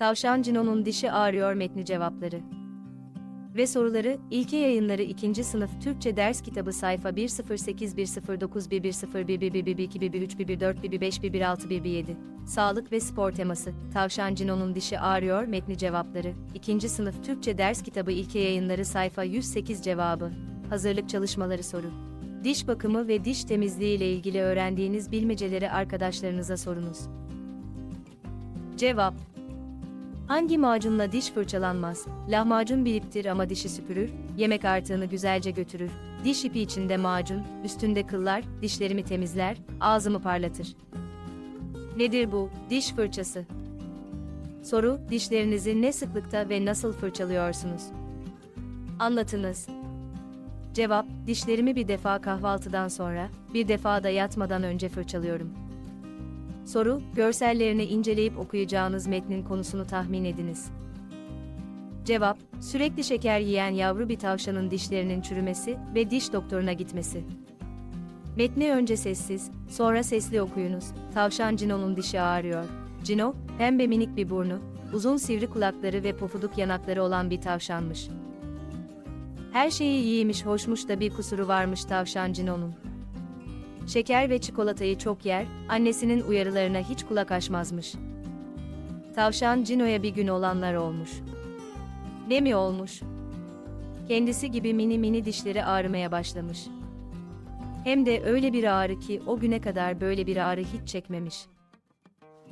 Tavşan Cino'nun dişi ağrıyor metni cevapları. Ve soruları, İlke Yayınları 2. Sınıf Türkçe Ders Kitabı sayfa 108 109 110 111 112 113 114 115 116 Sağlık ve spor teması, Tavşan Cino'nun dişi ağrıyor metni cevapları, 2. Sınıf Türkçe Ders Kitabı İlke Yayınları sayfa 108 cevabı, hazırlık çalışmaları soru. Diş bakımı ve diş temizliği ilgili öğrendiğiniz bilmeceleri arkadaşlarınıza sorunuz. Cevap Hangi macunla diş fırçalanmaz? Lahmacun bir iptir ama dişi süpürür, yemek artığını güzelce götürür. Diş ipi içinde macun, üstünde kıllar, dişlerimi temizler, ağzımı parlatır. Nedir bu? Diş fırçası. Soru, dişlerinizi ne sıklıkta ve nasıl fırçalıyorsunuz? Anlatınız. Cevap, dişlerimi bir defa kahvaltıdan sonra, bir defa da yatmadan önce fırçalıyorum. Soru, görsellerini inceleyip okuyacağınız metnin konusunu tahmin ediniz. Cevap, sürekli şeker yiyen yavru bir tavşanın dişlerinin çürümesi ve diş doktoruna gitmesi. Metni önce sessiz, sonra sesli okuyunuz. Tavşan Cino'nun dişi ağrıyor. Cino, pembe minik bir burnu, uzun sivri kulakları ve pofuduk yanakları olan bir tavşanmış. Her şeyi iyiymiş, hoşmuş da bir kusuru varmış tavşan Cino'nun. Şeker ve çikolatayı çok yer, annesinin uyarılarına hiç kulak açmazmış. Tavşan Cino'ya bir gün olanlar olmuş. Ne mi olmuş? Kendisi gibi mini mini dişleri ağrımaya başlamış. Hem de öyle bir ağrı ki o güne kadar böyle bir ağrı hiç çekmemiş.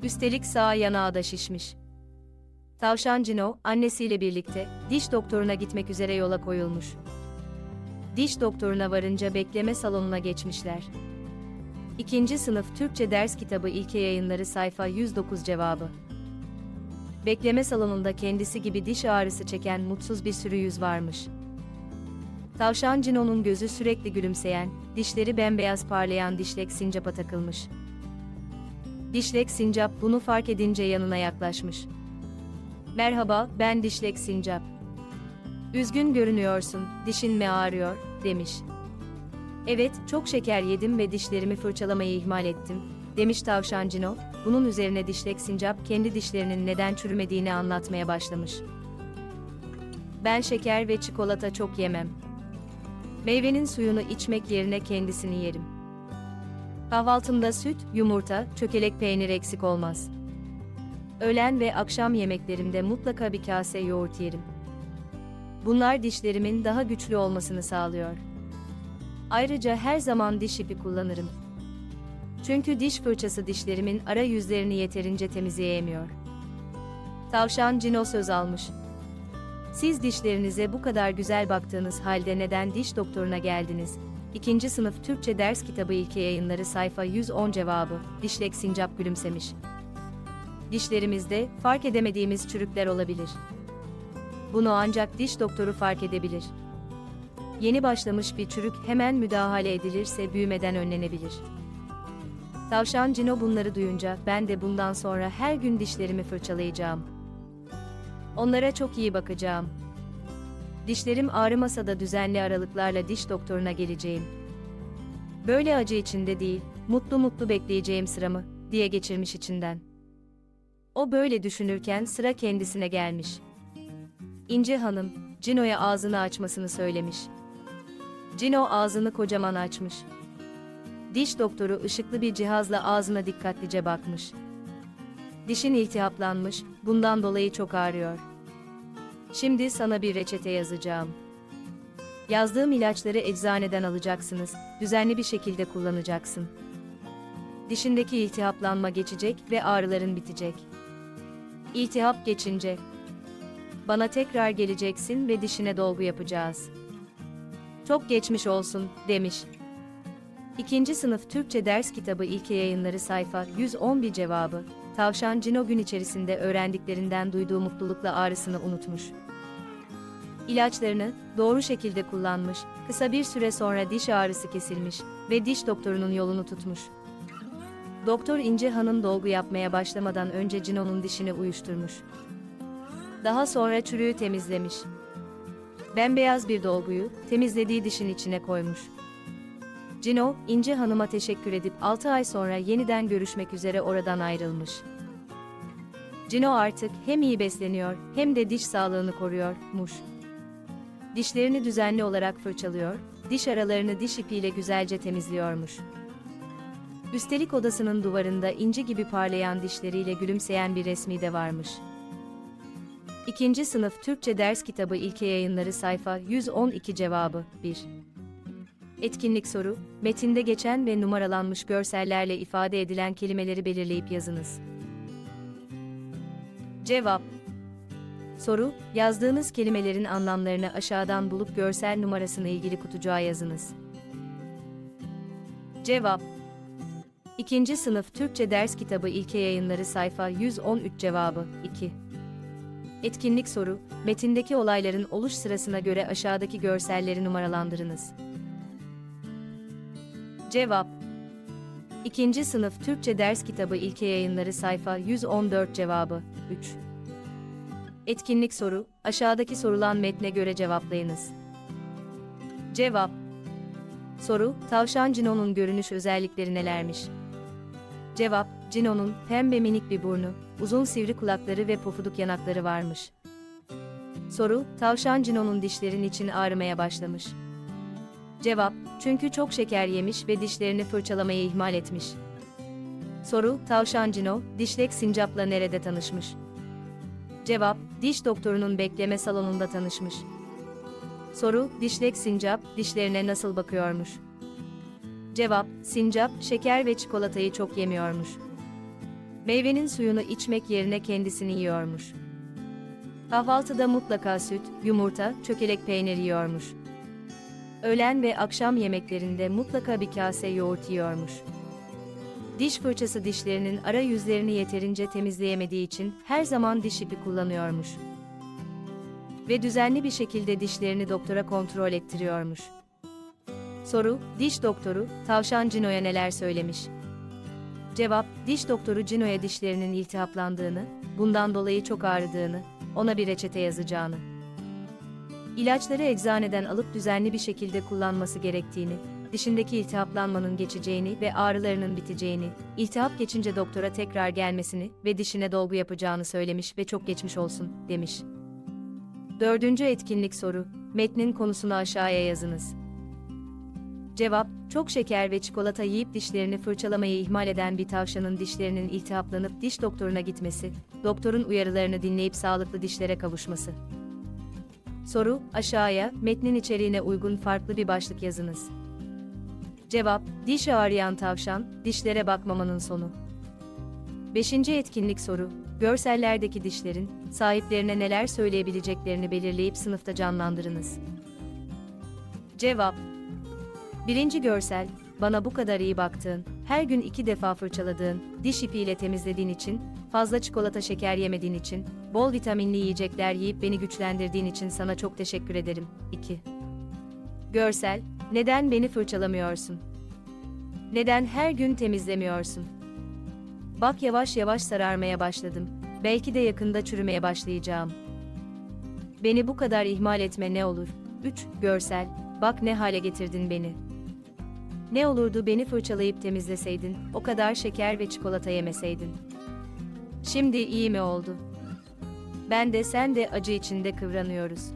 Üstelik sağ yanağı da şişmiş. Tavşan Cino, annesiyle birlikte diş doktoruna gitmek üzere yola koyulmuş. Diş doktoruna varınca bekleme salonuna geçmişler. İkinci sınıf Türkçe ders kitabı İlke Yayınları sayfa 109 cevabı. Bekleme salonunda kendisi gibi diş ağrısı çeken mutsuz bir sürü yüz varmış. Tavşan Cino'nun gözü sürekli gülümseyen, dişleri bembeyaz parlayan dişlek sincapa takılmış. Dişlek sincap bunu fark edince yanına yaklaşmış. Merhaba, ben dişlek sincap. Üzgün görünüyorsun, dişin mi ağrıyor, demiş. Evet, çok şeker yedim ve dişlerimi fırçalamayı ihmal ettim, demiş tavşan Cino. Bunun üzerine dişlek sincap kendi dişlerinin neden çürümediğini anlatmaya başlamış. Ben şeker ve çikolata çok yemem. Meyvenin suyunu içmek yerine kendisini yerim. Kahvaltımda süt, yumurta, çökelek peynir eksik olmaz. Öğlen ve akşam yemeklerimde mutlaka bir kase yoğurt yerim. Bunlar dişlerimin daha güçlü olmasını sağlıyor. Ayrıca her zaman diş ipi kullanırım. Çünkü diş fırçası dişlerimin ara yüzlerini yeterince temizleyemiyor. Tavşan Cino söz almış. Siz dişlerinize bu kadar güzel baktığınız halde neden diş doktoruna geldiniz? İkinci sınıf Türkçe ders kitabı ilke yayınları sayfa 110 cevabı. Dişlek sincap gülümsemiş. Dişlerimizde fark edemediğimiz çürükler olabilir. Bunu ancak diş doktoru fark edebilir. Yeni başlamış bir çürük hemen müdahale edilirse büyümeden önlenebilir. Tavşan Cino bunları duyunca ben de bundan sonra her gün dişlerimi fırçalayacağım. Onlara çok iyi bakacağım. Dişlerim ağrımasa da düzenli aralıklarla diş doktoruna geleceğim. Böyle acı içinde değil, mutlu mutlu bekleyeceğim sıramı, diye geçirmiş içinden. O böyle düşünürken sıra kendisine gelmiş. İnce Hanım, Cino'ya ağzını açmasını söylemiş. Cino ağzını kocaman açmış. Diş doktoru ışıklı bir cihazla ağzına dikkatlice bakmış. Dişin iltihaplanmış, bundan dolayı çok ağrıyor. Şimdi sana bir reçete yazacağım. Yazdığım ilaçları eczaneden alacaksınız, düzenli bir şekilde kullanacaksın. Dişindeki iltihaplanma geçecek ve ağrıların bitecek. İltihap geçince bana tekrar geleceksin ve dişine dolgu yapacağız. Çok geçmiş olsun, demiş. İkinci sınıf Türkçe ders kitabı ilke yayınları sayfa 111 cevabı. Tavşan Cino gün içerisinde öğrendiklerinden duyduğu mutlulukla ağrısını unutmuş. İlaçlarını doğru şekilde kullanmış, kısa bir süre sonra diş ağrısı kesilmiş ve diş doktorunun yolunu tutmuş. Doktor İnce Han'ın dolgu yapmaya başlamadan önce Cino'nun dişini uyuşturmuş. Daha sonra çürüğü temizlemiş. Bembeyaz bir dolguyu temizlediği dişin içine koymuş. Cino, İnce Hanım'a teşekkür edip 6 ay sonra yeniden görüşmek üzere oradan ayrılmış. Cino artık hem iyi besleniyor hem de diş sağlığını koruyormuş. Dişlerini düzenli olarak fırçalıyor, diş aralarını diş ipiyle güzelce temizliyormuş. Üstelik odasının duvarında inci gibi parlayan dişleriyle gülümseyen bir resmi de varmış. İkinci sınıf Türkçe ders kitabı ilke yayınları sayfa 112 cevabı 1. Etkinlik soru, metinde geçen ve numaralanmış görsellerle ifade edilen kelimeleri belirleyip yazınız. Cevap Soru, yazdığınız kelimelerin anlamlarını aşağıdan bulup görsel numarasını ilgili kutucuğa yazınız. Cevap İkinci sınıf Türkçe ders kitabı ilke yayınları sayfa 113 cevabı 2. Etkinlik soru, metindeki olayların oluş sırasına göre aşağıdaki görselleri numaralandırınız. Cevap İkinci sınıf Türkçe ders kitabı ilke yayınları sayfa 114 cevabı 3. Etkinlik soru, aşağıdaki sorulan metne göre cevaplayınız. Cevap Soru, tavşan Cino'nun görünüş özellikleri nelermiş? Cevap, Cino'nun pembe minik bir burnu, uzun sivri kulakları ve pofuduk yanakları varmış. Soru, tavşan Cino'nun dişlerin için ağrımaya başlamış. Cevap, çünkü çok şeker yemiş ve dişlerini fırçalamayı ihmal etmiş. Soru, tavşan Cino, dişlek sincapla nerede tanışmış? Cevap, diş doktorunun bekleme salonunda tanışmış. Soru, dişlek sincap, dişlerine nasıl bakıyormuş? Cevap, sincap, şeker ve çikolatayı çok yemiyormuş. Meyvenin suyunu içmek yerine kendisini yiyormuş. Kahvaltıda mutlaka süt, yumurta, çökelek peynir yiyormuş. Öğlen ve akşam yemeklerinde mutlaka bir kase yoğurt yiyormuş. Diş fırçası dişlerinin ara yüzlerini yeterince temizleyemediği için her zaman diş ipi kullanıyormuş. Ve düzenli bir şekilde dişlerini doktora kontrol ettiriyormuş. Soru, diş doktoru, tavşan Cino'ya neler söylemiş? Cevap, diş doktoru Cino'ya dişlerinin iltihaplandığını, bundan dolayı çok ağrıdığını, ona bir reçete yazacağını. İlaçları eczaneden alıp düzenli bir şekilde kullanması gerektiğini, dişindeki iltihaplanmanın geçeceğini ve ağrılarının biteceğini, iltihap geçince doktora tekrar gelmesini ve dişine dolgu yapacağını söylemiş ve çok geçmiş olsun, demiş. Dördüncü etkinlik soru, metnin konusunu aşağıya yazınız. Cevap, çok şeker ve çikolata yiyip dişlerini fırçalamayı ihmal eden bir tavşanın dişlerinin iltihaplanıp diş doktoruna gitmesi, doktorun uyarılarını dinleyip sağlıklı dişlere kavuşması. Soru, aşağıya, metnin içeriğine uygun farklı bir başlık yazınız. Cevap, diş ağrıyan tavşan, dişlere bakmamanın sonu. Beşinci etkinlik soru, görsellerdeki dişlerin, sahiplerine neler söyleyebileceklerini belirleyip sınıfta canlandırınız. Cevap, Birinci görsel, bana bu kadar iyi baktığın, her gün iki defa fırçaladığın, diş ipiyle temizlediğin için, fazla çikolata şeker yemediğin için, bol vitaminli yiyecekler yiyip beni güçlendirdiğin için sana çok teşekkür ederim. 2. Görsel, neden beni fırçalamıyorsun? Neden her gün temizlemiyorsun? Bak yavaş yavaş sararmaya başladım. Belki de yakında çürümeye başlayacağım. Beni bu kadar ihmal etme ne olur. 3. Görsel, bak ne hale getirdin beni. Ne olurdu beni fırçalayıp temizleseydin, o kadar şeker ve çikolata yemeseydin. Şimdi iyi mi oldu? Ben de sen de acı içinde kıvranıyoruz.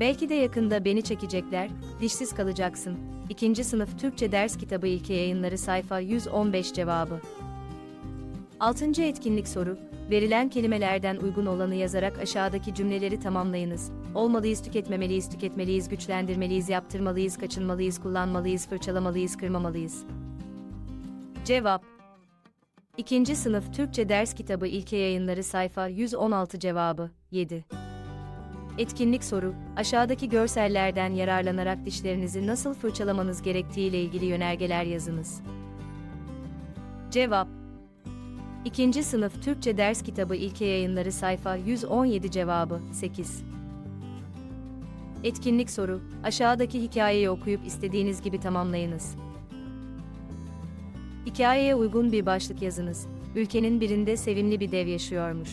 Belki de yakında beni çekecekler, dişsiz kalacaksın. İkinci sınıf Türkçe ders kitabı ilke yayınları sayfa 115 cevabı. Altıncı etkinlik soru, verilen kelimelerden uygun olanı yazarak aşağıdaki cümleleri tamamlayınız. Olmalıyız, tüketmemeliyiz, tüketmeliyiz, güçlendirmeliyiz, yaptırmalıyız, kaçınmalıyız, kullanmalıyız, fırçalamalıyız, kırmamalıyız. Cevap İkinci sınıf Türkçe ders kitabı ilke yayınları sayfa 116 cevabı 7. Etkinlik soru, aşağıdaki görsellerden yararlanarak dişlerinizi nasıl fırçalamanız gerektiği ile ilgili yönergeler yazınız. Cevap İkinci sınıf Türkçe ders kitabı ilke yayınları sayfa 117 cevabı 8. Etkinlik soru, aşağıdaki hikayeyi okuyup istediğiniz gibi tamamlayınız. Hikayeye uygun bir başlık yazınız. Ülkenin birinde sevimli bir dev yaşıyormuş.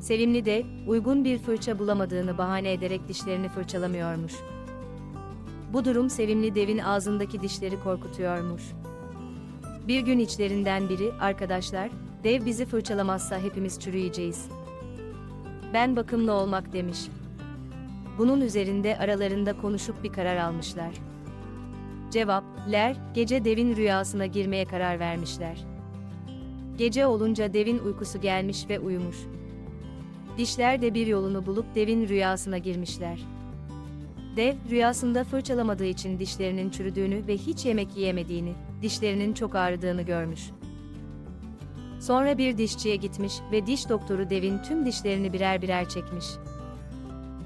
Sevimli dev, uygun bir fırça bulamadığını bahane ederek dişlerini fırçalamıyormuş. Bu durum sevimli devin ağzındaki dişleri korkutuyormuş. Bir gün içlerinden biri, arkadaşlar, Dev bizi fırçalamazsa hepimiz çürüyeceğiz. Ben bakımlı olmak demiş. Bunun üzerinde aralarında konuşup bir karar almışlar. Cevap, ler, gece devin rüyasına girmeye karar vermişler. Gece olunca devin uykusu gelmiş ve uyumuş. Dişler de bir yolunu bulup devin rüyasına girmişler. Dev, rüyasında fırçalamadığı için dişlerinin çürüdüğünü ve hiç yemek yiyemediğini, dişlerinin çok ağrıdığını görmüş. Sonra bir dişçiye gitmiş ve diş doktoru devin tüm dişlerini birer birer çekmiş.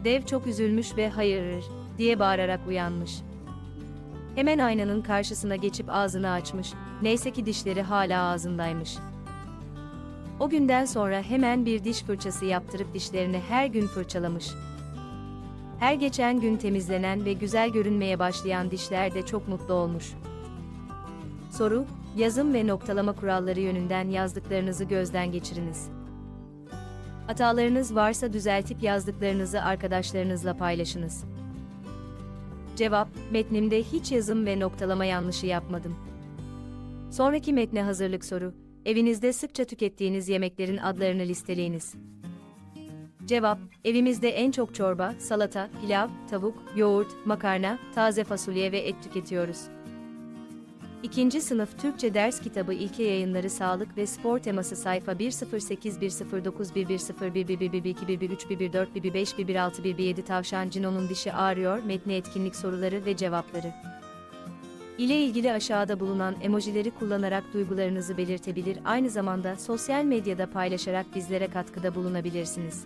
Dev çok üzülmüş ve hayır diye bağırarak uyanmış. Hemen aynanın karşısına geçip ağzını açmış, neyse ki dişleri hala ağzındaymış. O günden sonra hemen bir diş fırçası yaptırıp dişlerini her gün fırçalamış. Her geçen gün temizlenen ve güzel görünmeye başlayan dişler de çok mutlu olmuş. Soru, yazım ve noktalama kuralları yönünden yazdıklarınızı gözden geçiriniz. Hatalarınız varsa düzeltip yazdıklarınızı arkadaşlarınızla paylaşınız. Cevap, metnimde hiç yazım ve noktalama yanlışı yapmadım. Sonraki metne hazırlık soru, evinizde sıkça tükettiğiniz yemeklerin adlarını listeleyiniz. Cevap, evimizde en çok çorba, salata, pilav, tavuk, yoğurt, makarna, taze fasulye ve et tüketiyoruz. İkinci sınıf Türkçe ders kitabı İlke Yayınları Sağlık ve Spor teması sayfa 108109111111211131114111511161117 Tavşan dişi ağrıyor metni etkinlik soruları ve cevapları. ile ilgili aşağıda bulunan emojileri kullanarak duygularınızı belirtebilir aynı zamanda sosyal medyada paylaşarak bizlere katkıda bulunabilirsiniz.